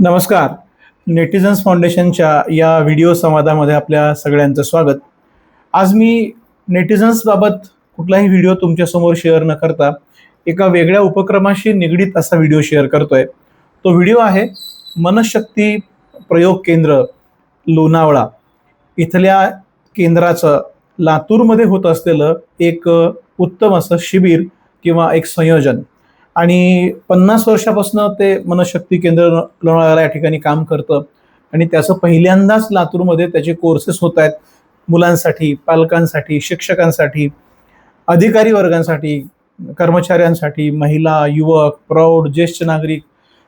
नमस्कार. नेटिझन्स फाउंडेशनच्या या व्हिडिओ संवादामध्ये आपल्या सगळ्यांचं स्वागत. आज मी नेटिझन्सबाबत कुठलाही व्हिडिओ तुमच्यासमोर शेअर न करता एका वेगळ्या उपक्रमाशी निगडीत असा व्हिडिओ शेअर करतोय. तो व्हिडिओ आहे मनशक्ती प्रयोग केंद्र लोणावळा. इथल्या केंद्राचं लातूरमध्ये होत असलेलं एक उत्तम असं शिबिर किंवा एक संयोजन. आणि पन्नास वर्षापासून ते मनशक्ती केंद्र लोणावळा या ठिकाणी काम करतं. आणि त्याचं पहिल्यांदाच लातूरमध्ये त्याचे कोर्सेस होत आहेत. मुलांसाठी पालकांसाठी शिक्षकांसाठी अधिकारी वर्गांसाठी कर्मचाऱ्यांसाठी महिला युवक प्रौढ ज्येष्ठ नागरिक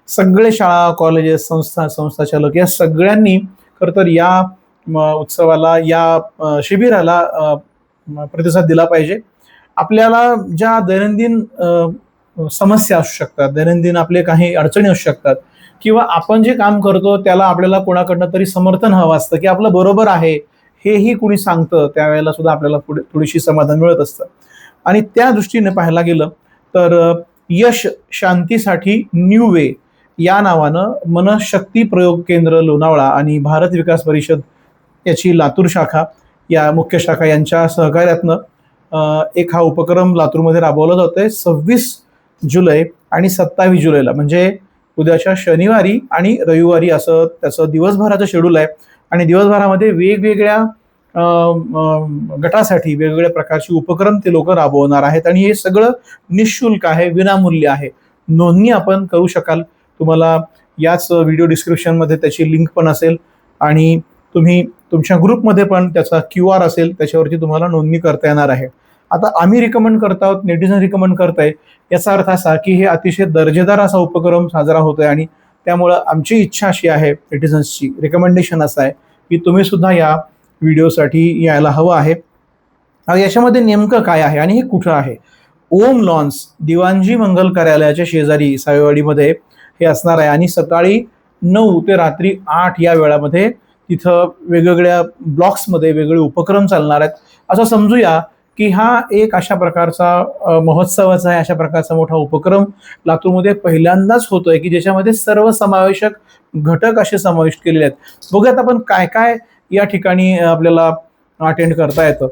सगळे शाळा कॉलेजेस संस्था संस्थाचालक या सगळ्यांनी खरं तर या म, उत्सवाला या शिबिराला प्रतिसाद दिला पाहिजे. आपल्याला ज्या दैनंदिन समस्या असू शकतात दैनंदिन आपले काही अडचणी असू शकतात किंवा आपण जे काम करतो त्याला आपल्याला कोणाकडनं तरी समर्थन हवं असतं की आपलं बरोबर आहे हेही कुणी सांगतं त्यावेळेला सुद्धा आपल्याला पुढे थोडीशी समाधान मिळत असतं. आणि त्या दृष्टीने पाहायला गेलं तर यश शांतीसाठी न्यू वे या नावानं मनशक्ती प्रयोग केंद्र लोणावळा आणि भारत विकास परिषद याची लातूर शाखा या मुख्य शाखा यांच्या सहकार्यातनं एक हा उपक्रम लातूरमध्ये राबवला जातोय. सव्वीस जुलै आणि सत्तावीस जुलैला. म्हणजे उद्याच्या शनिवारी आणि रविवारी असं त्याचं दिवसभराचं शेड्यूल आहे. आणि दिवसभरामध्ये वेगवेगळ्या गटासाठी वेगवेगळ्या प्रकारचे उपक्रम ते लोक राबवणार आहेत. आणि हे सगळं निशुल्क आहे विनामूल्य आहे. नोंदणी आपण करू शकाल. तुम्हाला याच व्हिडिओ डिस्क्रिप्शनमध्ये त्याची लिंक पण असेल. आणि तुम्ही तुमच्या ग्रुपमध्ये पण त्याचा क्यू आर असेल. त्याच्यावरती तुम्हाला नोंदणी करता येणार आहे. आता आम्ही रिकमेंड करत आहोत नेटिझन रिकमेंड आहे याचा अर्थ असा की हे अतिशय दर्जेदार असा उपक्रम साजरा होतो आहे आणि त्यामुळं आमची इच्छा अशी आहे नेटिझन्सची रिकमेंडेशन असं आहे की तुम्ही सुद्धा या व्हिडिओसाठी यायला हवं आहे. याच्यामध्ये नेमकं काय आहे आणि हे कुठं आहे? ओम लॉन्स दिवाणजी मंगल कार्यालयाच्या शेजारी सावेवाडीमध्ये हे असणार आहे आणि सकाळी नऊ ते रात्री आठ या वेळामध्ये तिथं वेगवेगळ्या ब्लॉक्समध्ये वेगवेगळे उपक्रम चालणार आहेत. असं समजूया की हा एक अशा प्रकारचा महोत्सवाचा आहे अशा प्रकारचा मोठा उपक्रम लातूरमध्ये पहिल्यांदाच होतोय की ज्याच्यामध्ये सर्व समावेशक घटक असे समाविष्ट केलेले आहेत. बघूयात आपण काय काय या ठिकाणी आपल्याला अटेंड करता येतं.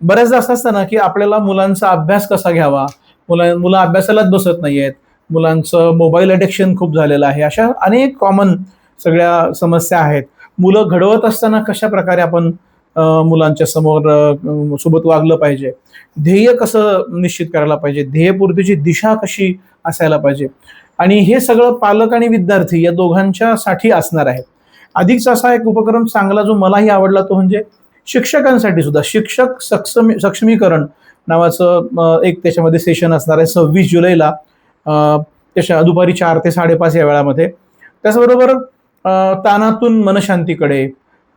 बऱ्याचदा असं असतं ना की आपल्याला मुलांचा अभ्यास कसा घ्यावा? मुला मुलं अभ्यासालाच बसत नाही आहेत मुलांचं मोबाईल अडिक्शन खूप झालेलं आहे. अशा अनेक कॉमन सगळ्या समस्या आहेत. मुलं घडवत असताना कशा प्रकारे आपण मुलांच्या समोर सोबत वागलं पाहिजे. ध्येय कसं निश्चित करायला पाहिजे? ध्येयपूर्तीची दिशा कशी असायला पाहिजे? आणि हे सगळं पालक आणि विद्यार्थी या दोघांच्या साठी असणार आहे. अधिकचा असा एक उपक्रम चांगला जो मलाही आवडला तो म्हणजे शिक्षकांसाठी सुद्धा. शिक्षक सक्षमी सक्षमीकरण नावाचं एक त्याच्यामध्ये सेशन असणार आहे सव्वीस जुलैला त्याच्या दुपारी चार ते साडेपाच या वेळामध्ये. त्याचबरोबर तानातून ताणातून मनशांतीकडे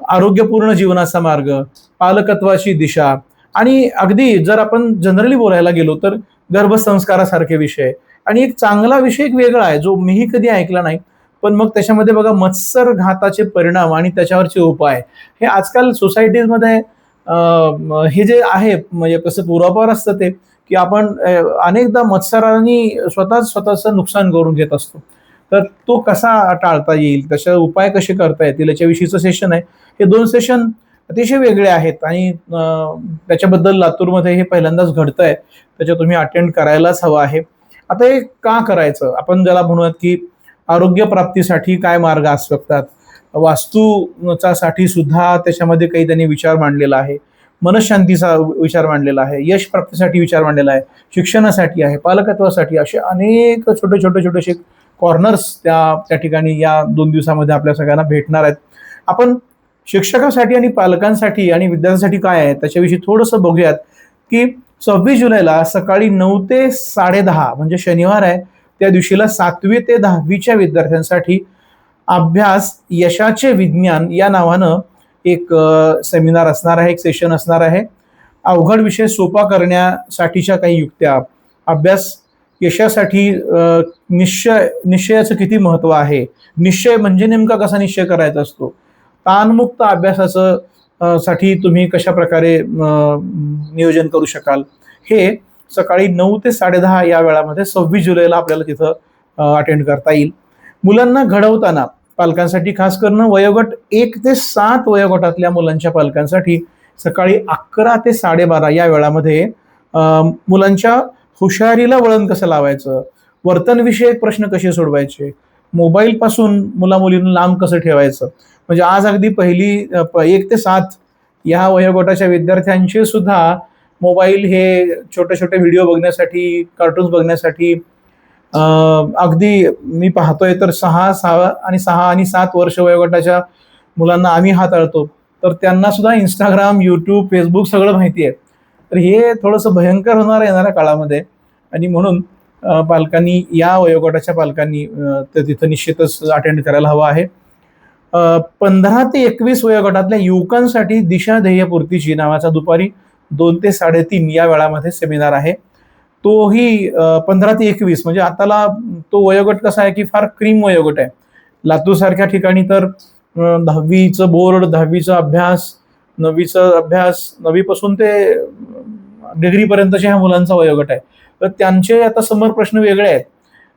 आरोग्यपूर्ण जीवनाचा मार्ग पालकत्वाची दिशा आणि अगदी जर आपण जनरली बोलायला गेलो तर गर्भसंस्कारासारखे विषय. आणि एक चांगला विषय एक वेगळा आहे जो मीही कधी ऐकला नाही. पण मग त्याच्यामध्ये बघा मत्सर घाताचे परिणाम आणि त्याच्यावरचे उपाय. हे आजकाल सोसायटीमध्ये हे जे आहे म्हणजे कसं पूर्वापार असतं ते की आपण अनेकदा मत्सरांनी स्वतःच स्वतःचं नुकसान करून घेत असतो. तर तो कसा टाळता येईल? तशा उपाय कसे करता येतील? याच्याविषयीचं सेशन आहे. हे दोन सेशन अतिशय वेगळे आहेत आणि त्याच्याबद्दल लातूरमध्ये हे पहिल्यांदाच घडतं आहे त्याच्या तुम्ही अटेंड करायलाच हवं आहे. आता हे का करायचं? आपण ज्याला म्हणूयात की आरोग्य प्राप्तीसाठी काय मार्ग असू शकतात वास्तूचा साठी सुद्धा त्याच्यामध्ये काही त्यांनी विचार मांडलेला आहे. मनशांतीचा विचार मांडलेला आहे. यश प्राप्तीसाठी विचार मांडलेला आहे. शिक्षणासाठी आहे. पालकत्वासाठी असे अनेक छोटे छोटे छोटेसे कॉर्नर्स त्या त्या ठिकाणी या दोन दिवसामध्ये आपल्या सगळ्यांना भेटणार आहेत. आपण शिक्षकासाठी आणि पालकांसाठी आणि विद्यार्थ्यांसाठी काय आहे त्याच्याविषयी थोडंसं बघूयात की सव्वीस जुलैला सकाळी नऊ ते साडेदहा म्हणजे शनिवार आहे त्या दिवशीला सातवी ते दहावीच्या विद्यार्थ्यांसाठी अभ्यास यशाचे विज्ञान या नावानं एक सेमिनार असणार आहे एक सेशन असणार आहे. अवघड विषय सोपा करण्यासाठीच्या काही युक्त्या. अभ्यास यशासाठी निश्चय निश्चयाचं किती महत्त्व आहे? निश्चय म्हणजे नेमका कसा निश्चय करायचा असतो? ताणमुक्त अभ्यासाचं साठी तुम्ही कशा प्रकारे नियोजन करू शकाल? हे सकाळी नऊ ते साडेदहा या वेळामध्ये सव्वीस जुलैला आपल्याला तिथं अटेंड करता येईल. मुलांना घडवताना पालकांसाठी खास करणं वयोगट एक ते सात वयोगटातल्या मुलांच्या पालकांसाठी सकाळी अकरा ते साडेबारा या वेळामध्ये मुलांच्या हुशारीला वळण कसं लावायचं? वर्तनविषयक प्रश्न कसे सोडवायचे? मोबाईल पासून मुलामुलींना लांब कसं ठेवायचं? म्हणजे आज अगदी पहिली प- एक ते सात या वयोगटाच्या विद्यार्थ्यांचे सुद्धा मोबाईल हे छोटे छोटे व्हिडिओ बघण्यासाठी कार्टून्स बघण्यासाठी अगदी मी पाहतोय तर सहा सहा आणि सहा आणि सात वर्ष वयोगटाच्या मुलांना आम्ही हाताळतो. तर त्यांना सुद्धा इंस्टाग्राम यूट्यूब फेसबुक सगळं माहिती आहे. तर हे थोडंसं भयंकर होणार येणाऱ्या काळामध्ये. आणि म्हणून पालकांनी या वयोगटाच्या पालकांनी ते तिथं निश्चितच अटेंड करायला हवं आहे. पंधरा ते एकवीस वयोगटातल्या युवकांसाठी दिशा ध्येयपूर्तीची नावाचा दुपारी दोन ते साडेतीन या वेळामध्ये सेमिनार आहे. तोही पंधरा ते एकवीस म्हणजे आताला तो वयोगट कसा आहे की फार क्रीम वयोगट आहे. लातूरसारख्या ठिकाणी तर दहावीचं बोर्ड दहावीचा अभ्यास नववीचा अभ्यास नववीपासून ते डिग्रीपर्यंतच्या ह्या मुलांचा वयोगट आहे. तर त्यांचे आता समोर प्रश्न वेगळे आहेत.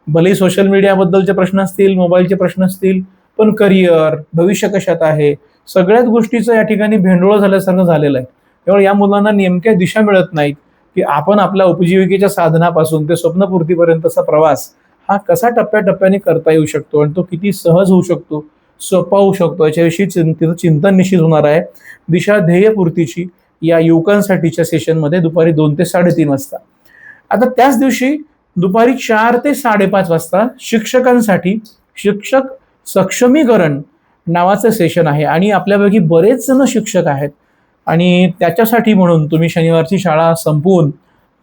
भले सोशल मीडियाबद्दलचे प्रश्न असतील मोबाईलचे प्रश्न असतील पण करिअर भविष्य कशात आहे सगळ्याच गोष्टीचं या ठिकाणी भेंडोळ झाल्यासारखं झालेलं आहे. त्यामुळे या मुलांना नेमक्या दिशा मिळत नाहीत की आपण आपल्या उपजीविकेच्या साधनापासून ते स्वप्नपूर्तीपर्यंतचा प्रवास हा कसा टप्प्याटप्प्याने करता येऊ शकतो आणि तो किती सहज होऊ शकतो सोपा होऊ शकतो. याच्याविषयी चिंतित चिंतन निश्चित होणार आहे. दिशा ध्येयपूर्तीची या युवकांसाठीच्या सेशनमध्ये दुपारी दोन ते साडेतीन वाजता. आता त्याच दिवशी दुपारी चार ते साडेपाच वाजता शिक्षकांसाठी शिक्षक सक्षमीकरण नावाचं सेशन आहे आणि आपल्यापैकी बरेच जण शिक्षक आहेत. आणि त्याच्यासाठी म्हणून तुम्ही शनिवारची शाळा संपवून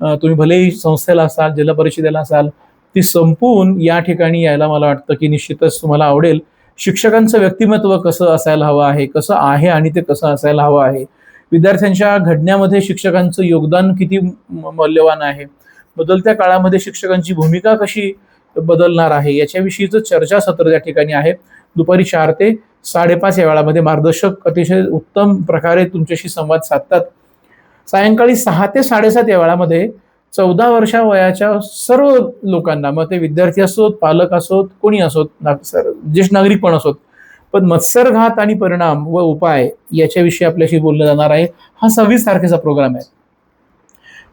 तुम्ही भलेही संस्थेला असाल जिल्हा परिषदेला असाल ती संपवून या ठिकाणी यायला मला वाटतं की निश्चितच तुम्हाला आवडेल. शिक्षकांचं व्यक्तिमत्व कसं असायला हवं आहे कसं आहे आणि ते कसं असायला हवं आहे? विद्यार्थ्यांच्या घडण्यामध्ये शिक्षकांचं योगदान किती मौल्यवान आहे? बदलत्या काळामध्ये शिक्षकांची भूमिका कशी बदलणार आहे? याच्याविषयीचं चर्चासत्र त्या ठिकाणी आहे. दुपारी चार ते साडेपाच या वेळामध्ये मार्गदर्शक अतिशय उत्तम प्रकारे तुमच्याशी संवाद साधतात. सायंकाळी सहा ते साडेसात या वेळामध्ये चौदा वर्षा वयाच्या सर्व लोकांना मग ते विद्यार्थी असोत पालक असोत कोणी असोत सर- ज्येष्ठ नागरिक पण असोत पण मत्सरघात आणि परिणाम व उपाय याच्याविषयी आपल्याशी बोललं जाणार आहे. हा सव्वीस तारखेचा प्रोग्राम आहे.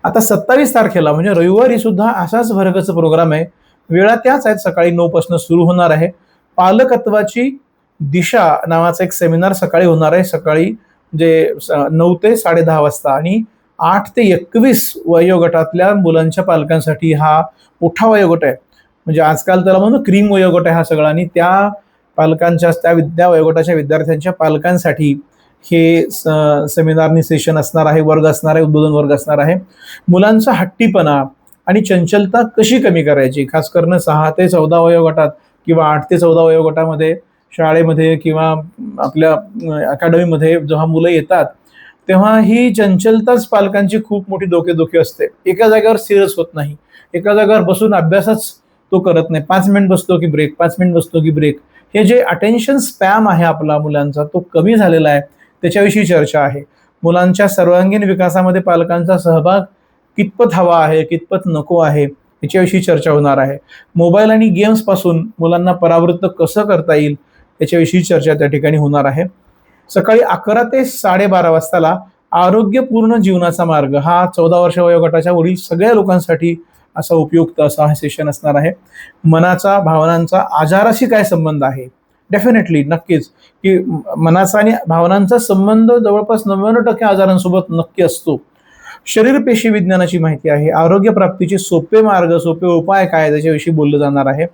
आता सत्तावीस तारखेला म्हणजे रविवारी सुद्धा असाच वर्गाचा प्रोग्राम आहे. वेळा त्याच आहेत सकाळी नऊ पासून सुरू होणार आहे. पालकत्वाची दिशा नावाचा एक सेमिनार सकाळी होणार आहे. सकाळी जे नऊ ते साडे दहा वाजता आणि आठ ते एकवीस वयोगटातल्या मुलांच्या पालकांसाठी हा मोठा वयोगट आहे. म्हणजे आजकाल त्याला म्हणून क्रीम वयोगट आहे हा सगळा. आणि त्या पालकांच्या त्या विद्या वयोगटाच्या विद्यार्थ्यांच्या पालकांसाठी हे स- सेमिनारनी सेशन असणार आहे वर्ग असणार आहे उद्बोधन वर्ग असणार आहे. मुलांचा हट्टीपणा आणि चंचलता कशी कमी करायची? खास करून सहा ते चौदा वयोगटात किंवा आठ ते चौदा वयोगटामध्ये शाळेमध्ये किंवा आपल्या अकॅडमीमध्ये जेव्हा मुलं येतात तेव्हा ही चंचलताच पालकांची खूप मोठी डोकेदुखी असते. एका जागेवर सिरियस होत नाही. एका जागेवर बसून अभ्यासच तो करत नाही. पाच मिनिट बसतो की ब्रेक पाच मिनिट बसतो की ब्रेक हे जे अटेन्शन स्पॅम आहे आपला मुलांचा तो कमी झालेला आहे. त्याच्याविषयी चर्चा आहे. मुलांच्या सर्वांगीण विकासामध्ये पालकांचा सहभाग कितपत हवा आहे कितपत नको आहे याच्याविषयी चर्चा होणार आहे. मोबाईल आणि गेम्सपासून मुलांना परावृत्त कसं करता येईल याच्याविषयी चर्चा त्या ठिकाणी होणार आहे. सकाळी अकरा ते साडेबारा वाजताला आरोग्यपूर्ण जीवनाचा मार्ग हा चौदा वर्ष वयोगटाच्या वडील सगळ्या लोकांसाठी असा उपयुक्त असा हा सेशन असणार आहे. मनाचा भावनांचा आजाराशी काय संबंध आहे? डेफिनेटली नक्कीच. की मनाचा आणि भावनांचा संबंध जवळपास नव्याण्णव टक्के आजारांसोबत नक्की असतो. शरीरपेशी विज्ञानाची माहिती आहे. आरोग्य प्राप्तीचे सोपे मार्ग सोपे उपाय काय त्याच्याविषयी बोललं जाणार आहे.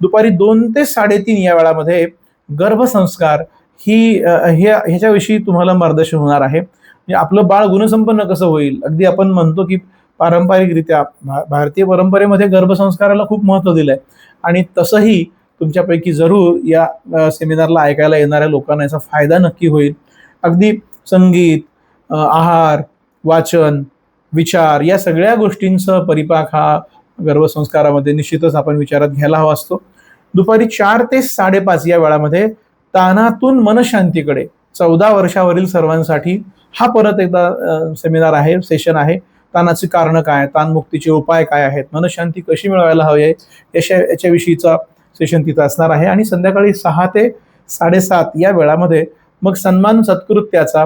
दुपारी दोन ते साडेतीन या वेळामध्ये गर्भसंस्कार ही हे ह्याच्याविषयी तुम्हाला मार्गदर्शन होणार आहे. म्हणजे आपलं बाळ गुणसंपन्न कसं होईल? अगदी आपण म्हणतो की पारंपरिकरित्या भा- भारतीय परंपरेमध्ये गर्भसंस्काराला खूप महत्त्व दिलं आहे आणि तसंही तुमच्यापैकी जरूर या सेमिनारला ऐकायला येणाऱ्या लोकांना याचा फायदा नक्की होईल. अगदी संगीत आहार वाचन विचार या सगळ्या गोष्टींचा परिपाक हा गर्भसंस्कारामध्ये निश्चितच आपण विचारात घ्यायला हवा असतो. दुपारी चार ते साडेपाच या वेळामध्ये तानातून मनशांतीकडे चौदा वर्षावरील सर्वांसाठी हा परत एकदा सेमिनार आहे सेशन आहे. तानाचे कारणं काय ताणमुक्तीचे उपाय काय आहेत मनशांती कशी मिळवायला हवी आहे याच्या याच्याविषयीचा सेशन तिथं असणार आहे. आणि संध्याकाळी सहा ते साडेसात या वेळामध्ये मग सन्मान सत्कृत्याचा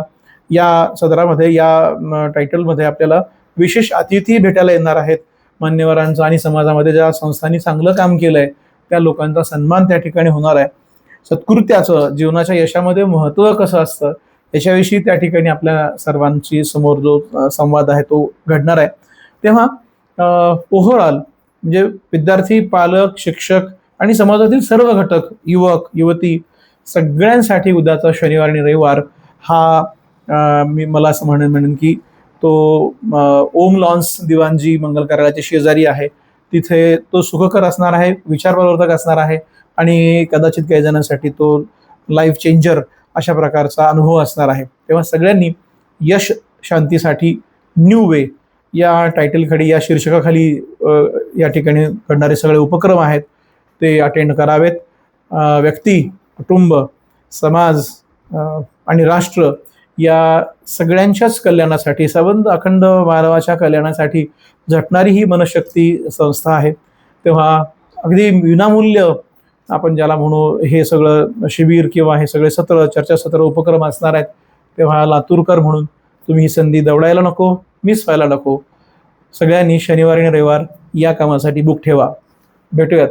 या सदरामध्ये या टायटलमध्ये आपल्याला विशेष अतिथी भेटायला येणार आहेत. मान्यवरांचा आणि समाजामध्ये ज्या संस्थांनी चांगलं काम केलं आहे त्या लोकांचा सन्मान त्या ठिकाणी होणार आहे. सत्कृत्याचं जीवनाच्या यशामध्ये महत्त्व कसं असतं याच्याविषयी त्या ठिकाणी आपल्या सर्वांची समोर जो संवाद आहे तो घडणार आहे. तेव्हा ओव्हरऑल म्हणजे विद्यार्थी पालक शिक्षक आणि समाजातील सर्व घटक युवक युवती सगळ्यांसाठी उद्याचा शनिवार आणि रविवार हा मी मला असं म्हणेन म्हणेन की तो ओम लॉन्स दिवाणजी मंगल कार्यालयाच्या शेजारी आहे. तिथे तो सुखकर असणार आहे विचारप्रवर्तक असणार आहे. आणि कदाचित काही जणांसाठी तो लाईफ चेंजर अशा प्रकारचा अनुभव असणार आहे. तेव्हा सगळ्यांनी यश शांतीसाठी न्यू वे या टायटलखाली या शीर्षकाखाली या ठिकाणी घडणारे सगळे उपक्रम आहेत. ते अटेंड करावेत. व्यक्ती कुटुंब समाज आणि राष्ट्र या सगळ्यांच्याच कल्याणासाठी संबंध अखंड मानवाच्या कल्याणासाठी झटणारी ही मनशक्ती संस्था आहे. तेव्हा अगदी विनामूल्य आपण ज्याला म्हणू हे सगळं शिबिर किंवा हे सगळे सत्र चर्चासत्र उपक्रम असणार आहेत तेव्हा लातूरकर म्हणून तुम्ही ही संधी दवडायला नको मिस व्हायला नको. सगळ्यांनी शनिवार आणि रविवार या कामासाठी बुक ठेवा. भेटूयात.